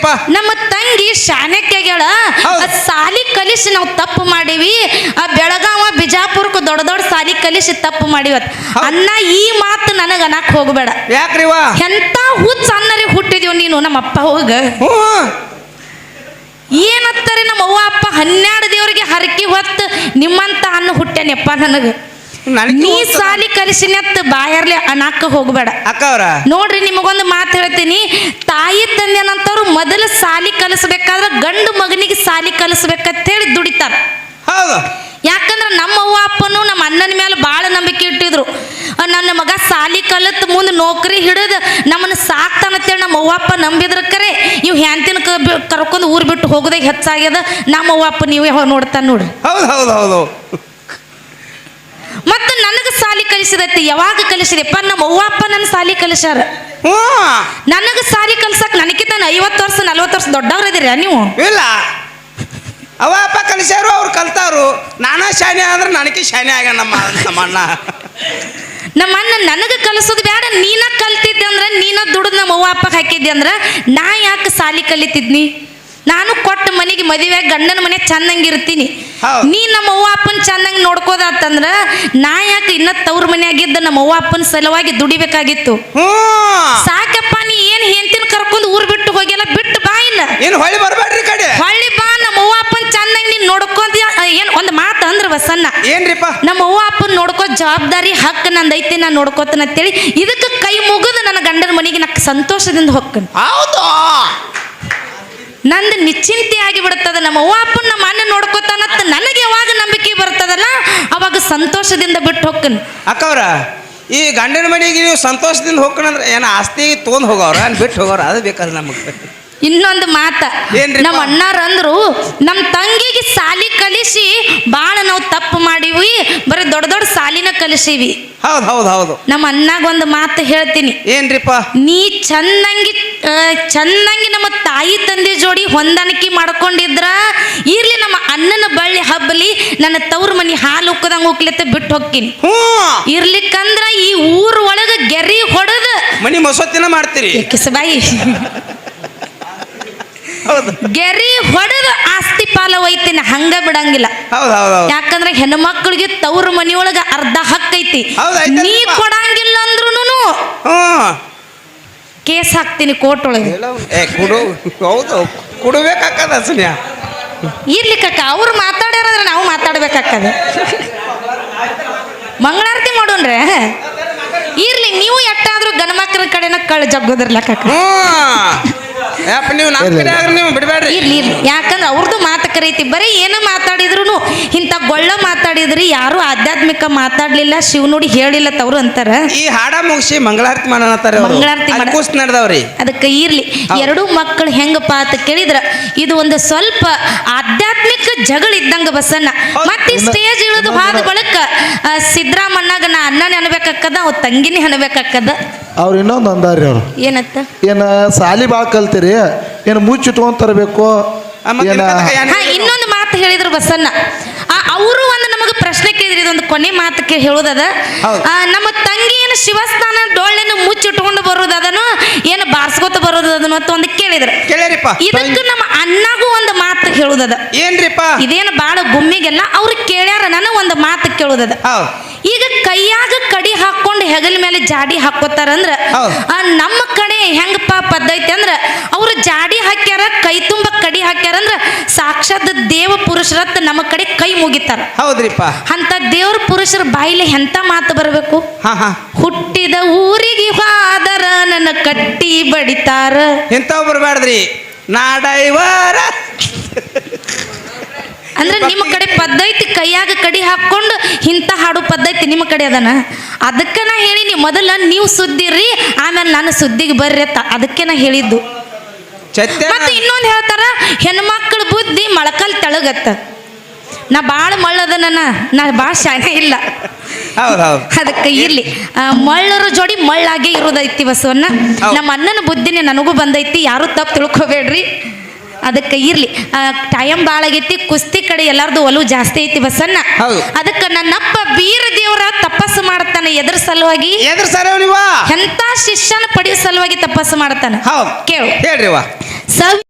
ಏನ್ರಿಪ್ಪ? ನಮ್ಮ ತಂಗಿ. ಆ ಸಾಲಿ ಕಲಿಸಿ ನಾವು ತಪ್ಪು ಮಾಡಿವಿ. ಆ ಬೆಳಗಾವ ಬಿಜಾಪುರಕ್ಕೆ ದೊಡ್ಡ ದೊಡ್ಡ ಸಾಲಿ ಕಲಿಸಿ ತಪ್ಪು ಮಾಡಿವ. ಅನ್ನ ಈ ಮಾತು ನನಗ ಅನ್ನಕ್ ಹೋಗ್ಬೇಡ. ಯಾಕ್ರಿವ ಎಂತ ಹುಚ್ಚ ಅನ್ನರಿ ಹುಟ್ಟಿದೀವ್ ನೀನು ನಮ್ಮ ಅಪ್ಪ ಹೋಗ. ಏನತ್ತಾರೆ ನಮ್ಮ ಅವ್ವ ಅಪ್ಪ? ಹನ್ನೆರಡು ದೇವರಿಗೆ ಹರಕಿ ಹೊತ್ತು ನಿಮ್ಮಂತ ಅನ್ನ ಹುಟ್ಟೇನಪ್ಪ ನನಗ. ನೀ ಸಾಲಿ ಕಲಿಸಿನತ್ ಬಾಯರ್ಲೆ ಅನಾಕ ಹೋಗ್ಬೇಡ. ಅಕ್ಕ ಅವ್ರ ನೋಡ್ರಿ ನಿಮಗೊಂದು ಮಾತು ಹೇಳ್ತೀನಿ. ತಾಯಿ ತಂದೆನಂತವ್ರು ಮೊದಲು ಸಾಲಿ ಕಲಿಸ್ಬೇಕಾದ್ರೆ ಗಂಡು ಮಗನಿಗೆ ಸಾಲಿ ಕಲಿಸ್ಬೇಕಂತ ಹೇಳಿ ದುಡಿತಾರ ಯಾಕಂದ್ರೆ ನಮ್ಮ ಅವ್ವ ಅಪ್ಪನು ನಮ್ಮ ಅಣ್ಣನ ಮೇಲೆ ಭಾಳ ನಂಬಿಕೆ ಇಟ್ಟಿದ್ರು. ನನ್ನ ಮಗ ಸಾಲಿ ಕಲಿತು ಮುಂದೆ ನೌಕರಿ ಹಿಡಿದು ನಮ್ಮನ್ನು ಸಾಕ್ತಾನಂತೇಳಿ ನಮ್ಮ ಅವ್ವ ಅಪ್ಪ ನಂಬಿದ್ರ ಕರೆ ಇವ್ ಹ್ಯಾಂತಿನ ಕರ್ಕೊಂಡು ಊರು ಬಿಟ್ಟು ಹೋಗದೆ ಹೆಚ್ಚಾಗ್ಯದ. ನಮ್ಮ ಅವ್ವ ಅಪ್ಪ ನೀವೇ ನೋಡ್ತಾನೆ ನೋಡ್ರಿ. ಮತ್ತು ನನಗೆ ಸಾಲಿ ಕಲಿಸಿದೈತಿ ಯಾವಾಗ ಕಲಿಸಿದೆಪ್ಪ ನಮ್ಮ ಅವ್ವ ಅಪ್ಪ ನನ್ನ ಸಾಲಿ ಕಲಿಸ್ಯಾರ. ಹ್ಞೂ. ನನಗೆ ಸಾಲಿ ಕಲ್ಸಕ್ ನನಗಿಂತ ಐವತ್ತು ವರ್ಷ ನಲ್ವತ್ತು ವರ್ಷ ದೊಡ್ಡವ್ರ ಇದೀರ ನೀವು? ಇಲ್ಲ. ಅವ ಅಪ್ಪ ಕಲಿಸ್ಯಾರು ಅವ್ರು ಕಲ್ತಾರು ನಾನಾ ಶಾನೆ ಆದ್ರೆ ನನಗೆ ಶಾನೆ ಆಗ ನಮ್ಮ ನಮ್ಮ ಅಣ್ಣ. ನಮ್ಮ ಅಣ್ಣ ನನಗೆ ಕಲಿಸೋದು ಬೇಡ ನೀನ ಕಲ್ತಿದ್ದೆ ಅಂದ್ರೆ ನೀನ ದುಡ್ದು ನಮ್ಮ ಅವ್ವ ಅಪ್ಪ ಹಾಕಿದ್ದೆ ಅಂದ್ರೆ ನಾ ಯಾಕೆ ಸಾಲಿ ಕಲಿತಿದ್ನಿ? ನಾನು ಕೊಟ್ಟ ಮನೆಗೆ ಮದುವೆ ಗಂಡನ ಮನೆ ಚೆನ್ನಂಗಿರ್ತೀನಿ. ನೀ ನಮ್ಮ ಅವ್ವ ಅಪ್ಪನ ನೋಡ್ಕೋದ ನೋಡ್ಕೋದಾತಂದ್ರ ನಾ ಯಾಕೆ ಇನ್ನ ತವ್ರ ಮನೆಯಾಗಿದ್ದ ನಮ್ಮ ಅವ್ವ ಅಪ್ಪನ ಸಲುವಾಗಿ ದುಡಿಬೇಕಾಗಿತ್ತು? ಸಾಕಪ್ಪ ನೀ ಏನು ಹೆಂತಿನ ಕರ್ಕೊಂಡು ಊರ್ ಬಿಟ್ಟು ಹೋಗಿಲ್ಲ ಬಿಟ್ಟು ಬಾ ಇನ್ನ. ಇನ್ನು ಹೊಳ್ಳಿ ಬರಬೇಡ್ರಿ ಕಡೆ. ಹೊಳ್ಳಿ ಬಾ ನಮ್ಮ ಅವ್ವ ಅಪ್ಪನ ಚೆನ್ನಾಗ್ ನೀನ್ ನೋಡ್ಕೊಂತ ಏನು ಒಂದು ಮಾತು ಅಂದ್ರೆ ವಸನ್ನ. ಏನ್ರಿಪ್ಪ? ನಮ್ಮ ಅವ್ವ ಅಪ್ಪನ ನೋಡ್ಕೋ ಜವಾಬ್ದಾರಿ ಹಕ್ಕು ಐತಿ ನಾ ನೋಡ್ಕೋತನ ಅಂತೇಳಿ ಇದಕ್ಕೆ ಕೈ ಮುಗಿದು ನನ್ನ ಗಂಡನ ಮನೆಗೆ ನಕ್ ಸಂತೋಷದಿಂದ ಹೊಕ್ಕ ಹೌದು? ನಂದು ನಿಶ್ಚಿಂತೆ ಆಗಿ ಬಿಡುತ್ತದ. ನಮ್ಮ ಅವ್ವ ಅಪ್ಪನ ನಮ್ಮ ಅಣ್ಣ ನೋಡ್ಕೋತಾನಂತ ನನಗೆ ಯಾವಾಗ ನಂಬಿಕೆ ಬರ್ತದಲ್ಲ ಅವಾಗ ಸಂತೋಷದಿಂದ ಬಿಟ್ಟು ಹೋಗ್ತೀನಿ. ಅಕ್ಕವ್ರ ಈ ಗಂಡನ ಮನೆಗೆ ನೀವು ಸಂತೋಷದಿಂದ ಹೋಗ್ಕೊಂಡ್ರೆ ಏನ ಆಸ್ತಿ ತೊಗೊಂಡು ಹೋಗೋರ ಬಿಟ್ಟು ಹೋಗೋರ ಅದು ಬೇಕಾದ್ರೆ ನಮಗೆ. ಇನ್ನೊಂದು ಮಾತ? ನಮ್ಮ ಅಣ್ಣಾರಂದ್ರು ನಮ್ಮ ತಂಗಿಗೆ ಸಾಲಿ ಕಲಿಸಿ ಭಾಳ ನಾವು ತಪ್ಪು ಮಾಡಿವಿ ಬರೀ ದೊಡ್ಡ ದೊಡ್ಡ ಸಾಲಿನ ಕಲಿಸೀವಿ. ಹೌದು ಹೌದು ಹೌದು. ನಮ್ಮ ಅಣ್ಣಾಗ ಒಂದು ಮಾತು ಹೇಳ್ತೀನಿ. ಏನ್ರಿಪ್ಪ? ನೀ ಚಂದಂಗಿ ಚಂದಂಗಿ ನಮ್ಮ ತಾಯಿ ತಂದೆ ಜೋಡಿ ಹೊಂದಾಣಿಕೆ ಮಾಡ್ಕೊಂಡಿದ್ರ ಇರ್ಲಿ ನಮ್ಮ ಅಣ್ಣನ ಬಳ್ಳಿ ಹಬ್ಬಲಿ ನನ್ನ ತವ್ರ ಮನಿ ಹಾಲು ಉಕ್ಕದಂಗ ಹೋಗ್ಲಿತ್ತ ಬಿಟ್ಟು ಹೋಗ್ತೀನಿ. ಹ್ಞೂ. ಇರ್ಲಿಕ್ಕಂದ್ರ ಈ ಊರ ಒಳಗ ಗೆರಿ ಹೊಡೆದ. ಮನಿ ಮಸೊತ್ತಿನ ಮಾಡ್ತೀರಿ. ಕಿಸಬಾಯಿ ಗೆರಿ ಹೊಡೆದ ಆಸ್ತಿ ಪಾಲ ಒಯ್ತೀನಿ ಹಂಗ ಬಿಡಂಗಿಲ್ಲ. ಹೌದು ಹೌದು ಹೌದು. ಯಾಕಂದ್ರೆ ಹೆಣ್ಮಕ್ಳಿಗೆ ತವ್ರ ಮನೆಯೊಳಗ ಅರ್ಧ ಹಕ್ಕೈತಿ ಹೌದ್ ನೀ ಕೊಡಂಗಿಲ್ಲ ಅಂದ್ರೂನು ಹ್ಞೂ ಕೇಸ್ ಹಾಕ್ತೀನಿ ಕೋರ್ಟ್ ಒಳಗೆ ಏ ಕುಡು ಹೌದು ಕುಡಬೇಕಾಕದ ಸುನ್ಯಾ. ಇರ್ಲಿ ಕಕ್ಕ ಅವ್ರು ಮಾತಾಡ್ಯಾರಂದ್ರೆ ನಾವು ಮಾತಾಡ್ಬೇಕಾಗ್ತದೆ ಮಂಗಳಾರತಿ ಮಾಡೋಣ್ರೆ. ಇರ್ಲಿ ನೀವು ಎಟ್ಟಾದ್ರೂ ಗಣಮಕ್ಕಳ ಕಡೆನ ಕಳ್ ಜಗ್ಗೋದ್ರಲ್ಲ ಕಕ್ಕ ಹ್ಞೂ ನೀವು ನಮ್ಮ ಕಡೆ ಆದ್ರೆ ನೀವು ಬಿಡಬೇಡ್ರಿ. ಇರ್ಲಿ ಇರ್ಲಿ. ಯಾಕಂದ್ರೆ ಅವ್ರದ್ದು ಮಾತು ಕರೀತಿ ಬರೀ ಏನು ಮಾತಾಡಿದ್ರು ಇಂಥ ಗೊಳ್ಳ ಮಾತಾಡಿದ್ರಿ ಯಾರು ಆಧ್ಯಾತ್ಮಿಕ ಮಾತಾಡ್ಲಿಲ್ಲ ಶಿವನುಡಿ ಹೇಳಿಲ್ಲ ತವರು ಅಂತಾರ. ಈ ಹಾಡ ಮುಗಿಸಿ ಮಂಗಳಾರತಿ ಮಾಡೋಣ ಮಂಗಳಾರತಿ ಮಾಡ- ಕೂಸ್ ನಡೆದವ್ರಿ. ಅದಕ್ಕೆ ಇರ್ಲಿ. ಎರಡು ಮಕ್ಕಳು ಹೆಂಗಪ್ಪ ಅಂತ ಕೇಳಿದ್ರ ಇದು ಒಂದು ಸ್ವಲ್ಪ ಆಧ್ಯಾತ್ಮಿಕ ಜಗಳ ಇದ್ದಂಗ ಬಸನ್ನ. ಮತ್ತೆ ಸ್ಟೇಜ್ ಇಳಿದು ಹೋದ ಬಳಿಕ ಆ, ಸಿದ್ದರಾಮಣ್ಣಗ ನಾ ಅಣ್ಣನೇ ಅನ್ಬೇಕಾಕ್ಕದ ಅವ್ ತಂಗಿನೇ ಅನ್ಬೇಕಾಕ್ಕದ ಅವ್ರು ಇನ್ನೊಂದು ಅಂದಾರಿ ಅವ್ರು. ಏನತ್ತ? ಏನ ಸಾಲಿ ಭಾಳ ಕಲ್ತೀರಿ? ಏನು ಮುಚ್ಚಿಟ್ಕೊಂಡು ತರಬೇಕು? ಇನ್ನೊಂದು ಮಾತು ಹೇಳಿದ್ರು ಬಸನ್ನ ಅವರು ಒಂದು ನಮಗೆ ಪ್ರಶ್ನೆ ಕೇಳಿದ್ರಿ ಇದೊಂದು ಕೊನೆ ಮಾತು ಹೇಳೋದದ ನಮ್ಮ ತಂಗಿ ಏನು ಶಿವಸ್ಥಾನ ಡೊಳ್ಳೆನ ಮುಚ್ಚಿಟ್ಕೊಂಡು ಬರೋದದನು ಏನು ಬಾರ್ಸ್ಕೊತ ಬರೋದದನು ಅಂತ ಒಂದು ಕೇಳಿದ್ರು. ಕೇಳಿರಿಪ್ಪ. ಇದಕ್ಕೆ ನಮ್ಮ ಅಣ್ಣಗೂ ಒಂದು ಮಾತು ಹೇಳುದದ ಏನ್ರಿಪ್ಪ? ಇದೇನು ಬಾಳ ಗುಮ್ಮಿಗೆಲ್ಲ ಅವ್ರು ಕೇಳ್ಯಾರ ನನಗೆ ಒಂದು ಮಾತು ಕೇಳುದದ ಕೈಯಾಗ ಕಡಿ ಹಾಕೊಂಡು ಹೆಗಲ ಮೇಲೆ ಜಾಡಿ ಹಾಕೋತಾರ ಅಂದ್ರೆ ನಮ್ಮ ಕಡೆ ಹೆಂಗಪ್ಪ ಪದ್ಧತಿ ಅಂದ್ರ ಅವ್ರು ಜಾಡಿ ಹಾಕ್ಯಾರ ಕೈ ತುಂಬ ಕಡಿ ಹಾಕ್ಯಾರಂದ್ರ ಸಾಕ್ಷಾತ್ ದೇವ ಪುರುಷರತ್ ನಮ್ಮ ಕಡೆ ಕೈ ಮುಗಿತಾರ. ಹೌದ್ರಿಪ್ಪ. ಅಂತ ದೇವ್ರ ಪುರುಷರ ಬಾಯಿಲೆ ಎಂತ ಮಾತು ಬರಬೇಕು? ಹಾ ಹಾ. ಹುಟ್ಟಿದ ಊರಿಗೆ ಹಾದರ ನನ್ನ ಕಟ್ಟಿ ಬಡಿತಾರ. ಎಂತ ಬರಬಾರ್ದ್ರಿ ನಾಡೈವಾರ. ಅಂದ್ರೆ ನಿಮ್ಮ ಕಡೆ ಪದ್ಧತಿ ಕೈಯಾಗ ಕಡಿ ಹಾಕೊಂಡು ಇಂಥ ಹಾಡು ಪದ್ಧತಿ ನಿಮ್ಮ ಕಡೆ ಅದನ? ಅದಕ್ಕೆ ನಾ ಹೇಳಿನಿ ಮೊದಲ ನೀವು ಸುದ್ದಿರಿ ಆಮೇಲೆ ನಾನು ಸುದ್ದಿಗೆ ಬರ್ರಿ ಅಂತ ಅದಕ್ಕೆ ನಾ ಹೇಳಿದ್ದು. ಮತ್ತೆ ಇನ್ನೊಂದು ಹೇಳ್ತಾರ ಹೆಣ್ಮಕ್ಳ ಬುದ್ಧಿ ಮೊಳಕಲ್ ತೆಳಗತ್ತ. ನಾ ಭಾಳ ಮಳ್ಳದ ನನ್ನ ನಾ ಭಾಳ ಶಾನೆ ಇಲ್ಲ. ಅದಕ್ಕೆ ಇರ್ಲಿ. ಮಳ್ಳರ ಜೋಡಿ ಮಳ್ಳಾಗೆ ಇರೋದೈತಿ ಬಸವನ್ನ ನಮ್ಮ ಅಣ್ಣನ ಬುದ್ಧಿನೇ ನನಗೂ ಬಂದೈತಿ ಯಾರು ತಪ್ಪು ತಿಳ್ಕೊಬೇಡ್ರಿ. ಅದಕ್ಕೆ ಇರ್ಲಿ. ಟೈಮ್ ಭಾಳ ಆಗೈತಿ ಕುಸ್ತಿ ಕಡೆ ಎಲ್ಲಾರ್ದು ಒಲವು ಜಾಸ್ತಿ ಐತಿ ಬಸನ್ನ. ಅದಕ್ಕೆ ನನ್ನಪ್ಪ ವೀರ ದೇವರ ತಪಸ್ಸು ಮಾಡ್ತಾನೆ ಎದ್ರ ಸಲುವಾಗಿ. ಎಂತ ಶಿಷ್ಯನ ಪಡೆಯೋ ಸಲುವಾಗಿ ತಪಸ್ಸು ಮಾಡ್ತಾನೆ. ಕೇಳು. ಹೇಳ್ರಿವಾ ಸವಿ